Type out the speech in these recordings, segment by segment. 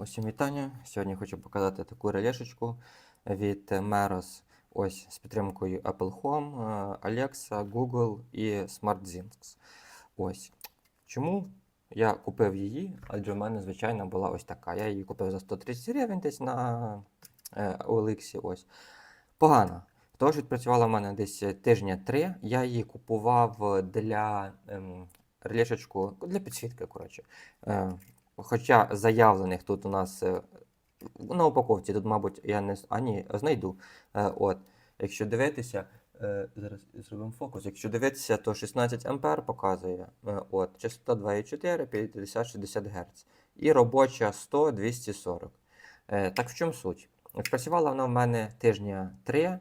Усім вітання. Сьогодні хочу показати таку релешечку від Meros. Ось з підтримкою Apple Home, е, Alexa, Google і SmartThings. Ось. Чому я купив її? Адже в мене, звичайно, була ось така. Я її купив за 130 гривень десь на е, OLX. Ось. Погано. Тож відпрацювала в мене десь тижня три. Я її купував для ем, релешечку, для підсвітки, коротше. Е, Хоча заявлених тут у нас е, на упаковці, тут, мабуть, я не а, ні, знайду. Е, От, якщо дивитися, е, зараз зробимо фокус. Якщо дивитися, то 16 ампер показує. От, частота 2,4, 50-60 Гц. І робоча 100-240. Е, Так в чому суть? Працювала вона в мене тижня 3,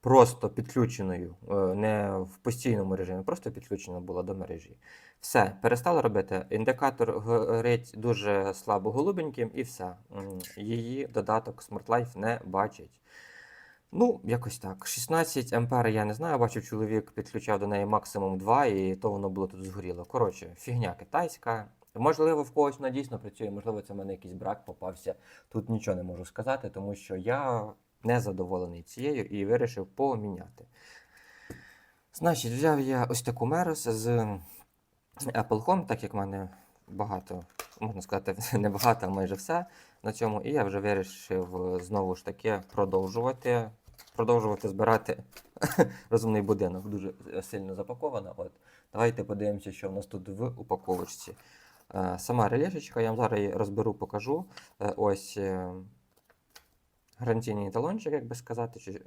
просто підключеною, е, не в постійному режимі, просто підключена була до мережі. Все, перестала робити. Індикатор горить дуже слабо голубеньким, і все. Її додаток Smart Life не бачить. Ну, якось так. 16 ампер я не знаю, бачив, чоловік підключав до неї максимум 2, і то воно було тут згоріло. Коротше, фігня китайська. Можливо, в когось вона дійсно працює, можливо, це в мене якийсь брак попався. Тут нічого не можу сказати, тому що я не задоволений цією і вирішив поміняти. Значить, взяв я ось таку Мерос з Apple Home, так як в мене багато, можна сказати, не багато, а майже все на цьому. І я вже вирішив знову ж таки продовжувати. Продовжувати збирати розумний будинок. Дуже сильно запаковано. От. Давайте подивимося, що в нас тут в упаковочці. Е, Сама релешечка, я вам зараз її розберу, покажу. Е, Ось е, гарантійний талончик, як би сказати, чи,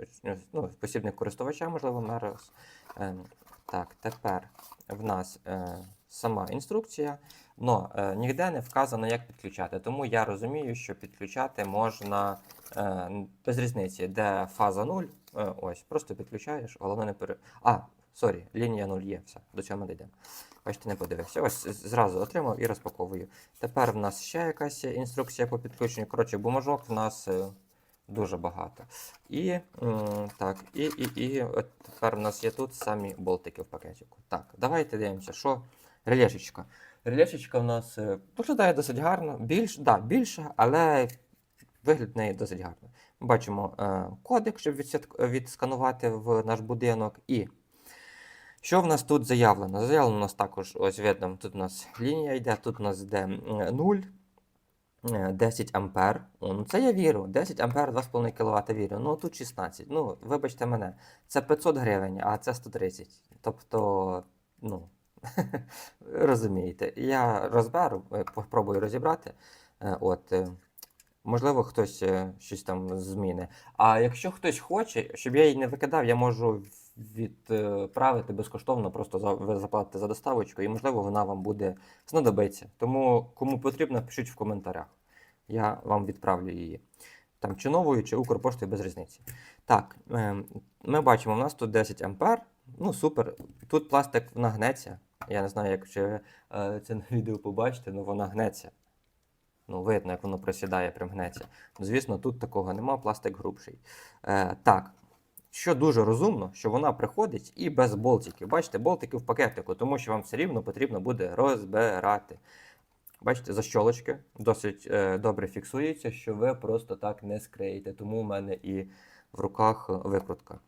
ну, посібник користувача, можливо, Мерос. Ем, Так, тепер в нас е, сама інструкція, але ніде не вказано, як підключати. Тому я розумію, що підключати можна е, без різниці, де фаза 0, е, ось, просто підключаєш, головне не пере. А, сорі, лінія 0 є, все, до цього ми дійдемо. Бачите, не подивився. Ось зразу отримав і розпаковую. Тепер в нас ще якась інструкція по підключенню. Коротше, бумажок в нас дуже багато. І так, і, і, і от тепер в нас є тут самі болтики в пакетику. Так, давайте дивимося, що релешечка. Релешечка в нас е, виглядає досить гарно. Більш, да, більша, але вигляд неї досить гарно. Ми бачимо е, кодик, щоб відсканувати в наш будинок. І що в нас тут заявлено? Заявлено у нас також, ось видно, тут у нас лінія йде, тут у нас йде м, 0. Е, 10 ампер. О, ну це я вірю. 10 ампер 2,5 кВт вірю. Ну тут 16. Ну, вибачте мене, це 500 гривень, а це 130. Тобто, ну, розумієте, я розберу, е, попробую розібрати. Е, От, е, можливо, хтось е, щось там зміни. А якщо хтось хоче, щоб я її не викидав, я можу відправити безкоштовно, просто за, ви заплатите за доставочку, і можливо вона вам буде знадобиться. Тому кому потрібно, пишіть в коментарях. Я вам відправлю її. Там чи новою, чи Укрпоштою без різниці. Так, ем, ми бачимо, у нас тут 10 ампер. Ну, супер. Тут пластик нагнеться. Я не знаю, як чи е, це на відео побачите, але вона гнеться. Ну, видно, як воно просідає, прям гнеться. Ну, звісно, тут такого нема, пластик грубший. Е, так, що дуже розумно, що вона приходить і без болтиків. Бачите, болтики в пакетику, тому що вам все рівно потрібно буде розбирати. Бачите, защолочки досить е, добре фіксуються, що ви просто так не скриєте. Тому у мене і в руках викрутка.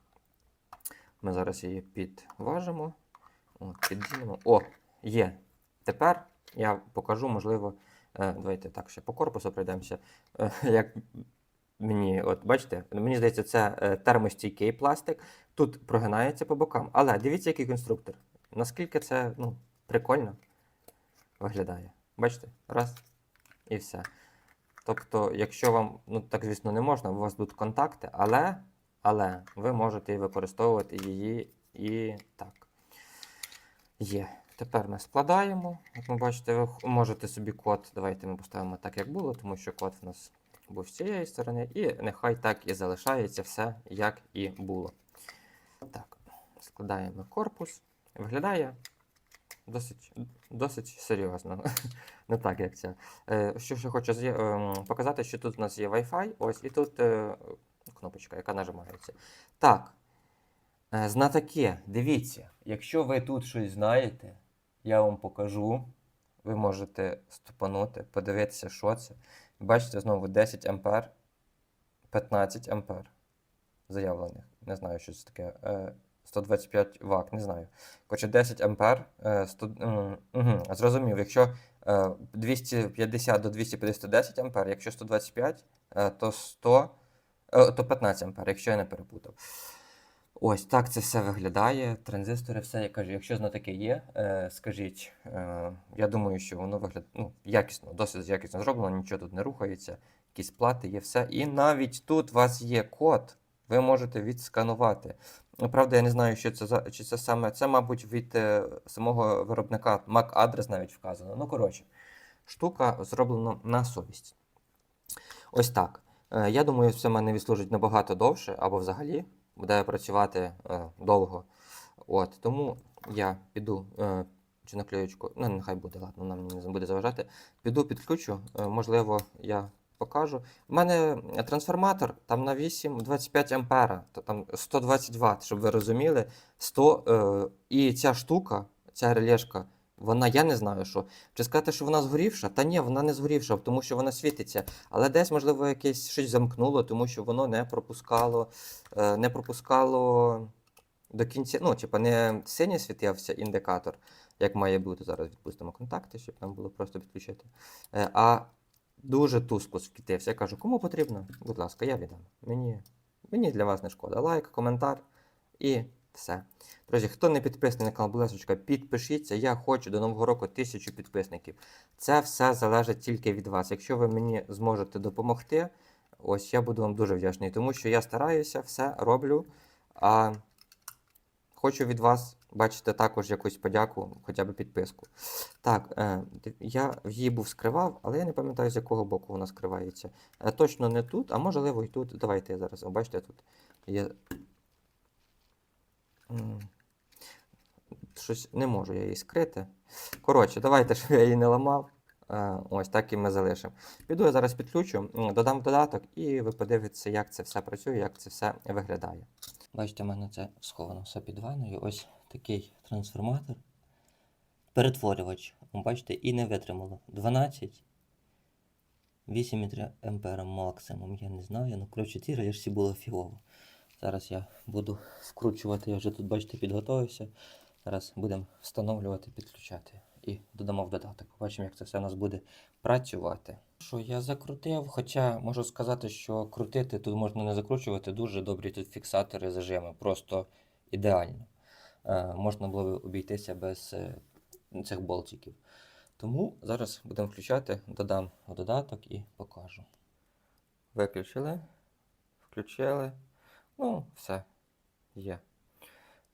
Ми зараз її підважимо. От, піддінемо. О, є. Тепер я покажу, можливо, е, давайте так ще по корпусу пройдемося. Е, як мені, от бачите, мені здається, це е, термостійкий пластик. Тут прогинається по бокам. Але дивіться, який конструктор. Наскільки це ну, прикольно виглядає. Бачите? Раз. І все. Тобто, якщо вам, ну так, звісно, не можна, у вас тут контакти, але, але ви можете використовувати її і так. Є. Тепер ми складаємо. Як ви бачите, ви можете собі код. Давайте ми поставимо так, як було, тому що код в нас був з цієї сторони. І нехай так і залишається все, як і було. Так, складаємо корпус. Виглядає досить, досить серйозно. Не так, як це. Е, Що ще хочу ем, показати, що тут у нас є Wi-Fi, ось і тут е, кнопочка, яка нажимається. Так. Е, Знатоки, дивіться, якщо ви тут щось знаєте, я вам покажу. Ви можете ступанути, подивитися, що це. Бачите, знову 10 ампер, 15 ампер заявлених. Не знаю, що це таке. Е, 125 Вт, не знаю. Коротше, 10 ампер. Е, 100, угу, зрозумів, якщо е, 250 до 250 10 ампер, якщо 125, е, то 100, е, то 15 ампер, якщо я не перепутав. Ось так це все виглядає. Транзистори, все я кажу, якщо зно таке є, е, скажіть. Е, я думаю, що воно виглядає ну, якісно, досить якісно зроблено, нічого тут не рухається, якісь плати є все. І навіть тут у вас є код, ви можете відсканувати. Ну, Правда, я не знаю, що це за чи це саме. Це, мабуть, від е, самого виробника MAC-адрес навіть вказано. Ну, коротше, штука зроблена на совість. Ось так. Е, я думаю, це мене відслужить набагато довше, або взагалі буде працювати е, довго. От, тому я піду е, чи наклеючку, ну нехай буде, ладно, мені не буде заважати. Піду підключу, е, можливо, я покажу. У мене трансформатор там на 8 25 ампера, то там 120 Вт, щоб ви розуміли. 100, е, і ця штука, ця релешка, вона, я не знаю, що. Чи сказати, що вона згорівша? Та ні, вона не згорівша, тому що вона світиться. Але десь, можливо, якесь щось замкнуло, тому що воно не пропускало, е, не пропускало до кінця. Ну, типа, не синій світився індикатор, як має бути. Зараз відпустимо контакти, щоб нам було просто підключити. Е, А дуже тускло світився. Я кажу, кому потрібно? Будь ласка, я віддам. Мені, мені для вас не шкода. Лайк, коментар і все. Друзі, хто не підписаний на канал Блесочка, підпишіться. Я хочу до Нового року тисячу підписників. Це все залежить тільки від вас. Якщо ви мені зможете допомогти, ось я буду вам дуже вдячний, тому що я стараюся, все роблю. А хочу від вас бачити також якусь подяку, хоча б підписку. Так, е, я її був скривав, але я не пам'ятаю, з якого боку вона скривається. Е, точно не тут, а можливо і тут. Давайте я зараз. Бачите, тут є. Щось не можу я її скрити. Коротше, давайте, щоб я її не ламав. Е, Ось так і ми залишимо. Піду я зараз підключу, додам додаток, і ви подивитеся, як це все працює, як це все виглядає. Бачите, в мене це сховано все під ванною. Ось такий трансформатор. Перетворювач. Бачите, і не витримало. 12. 8,3 ампера максимум. Я не знаю. Ну, коротше, ці релішці було фігово. Зараз я буду вкручувати, я вже тут, бачите, підготовився. Зараз будемо встановлювати, підключати і додамо в додаток. Побачимо, як це все у нас буде працювати. Що я закрутив, хоча можу сказати, що крутити тут можна не закручувати, дуже добрі тут фіксатори зажими, просто ідеально. Е, можна було б обійтися без е, цих болтиків. Тому зараз будемо включати, додам в додаток і покажу. Виключили, включили. Ну, все, є.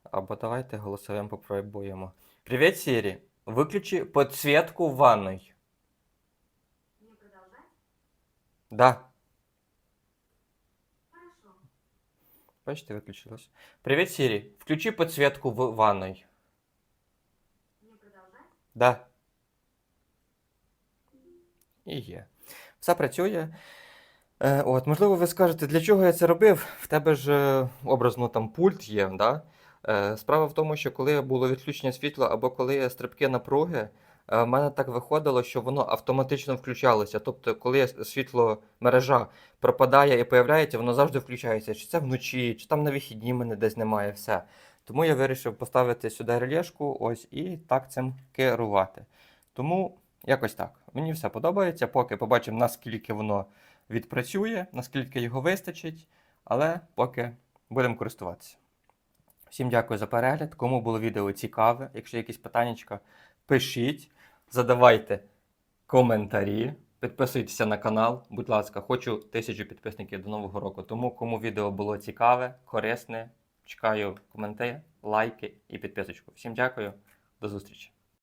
Або давайте голосовим попробуємо. Привіт, Сірі. Виключи підсвітку в ванной. Мне продолжать? Да. Хорошо. Бачите, виключилось. Привіт, Сірі. Включи підсвітку в ванной. Мне продолжать? Да. І є. Все працює. Е, от, можливо, ви скажете, для чого я це робив? В тебе ж е, образно там пульт є, да? Е, справа в тому, що коли було відключення світла або коли стрибки напруги, в мене так виходило, що воно автоматично включалося. Тобто, коли світло мережа пропадає і появляється, воно завжди включається. Чи це вночі, чи там на вихідні мене десь немає, все. Тому я вирішив поставити сюди релешку ось і так цим керувати. Тому якось так. Мені все подобається, поки побачимо, наскільки воно відпрацює, наскільки його вистачить, але поки будемо користуватися. Всім дякую за перегляд. Кому було відео цікаве, якщо якісь питання, пишіть, задавайте коментарі, підписуйтеся на канал. Будь ласка, хочу тисячу підписників до Нового року. Тому кому відео було цікаве, корисне, чекаю коментарі, лайки і підписочку. Всім дякую, до зустрічі!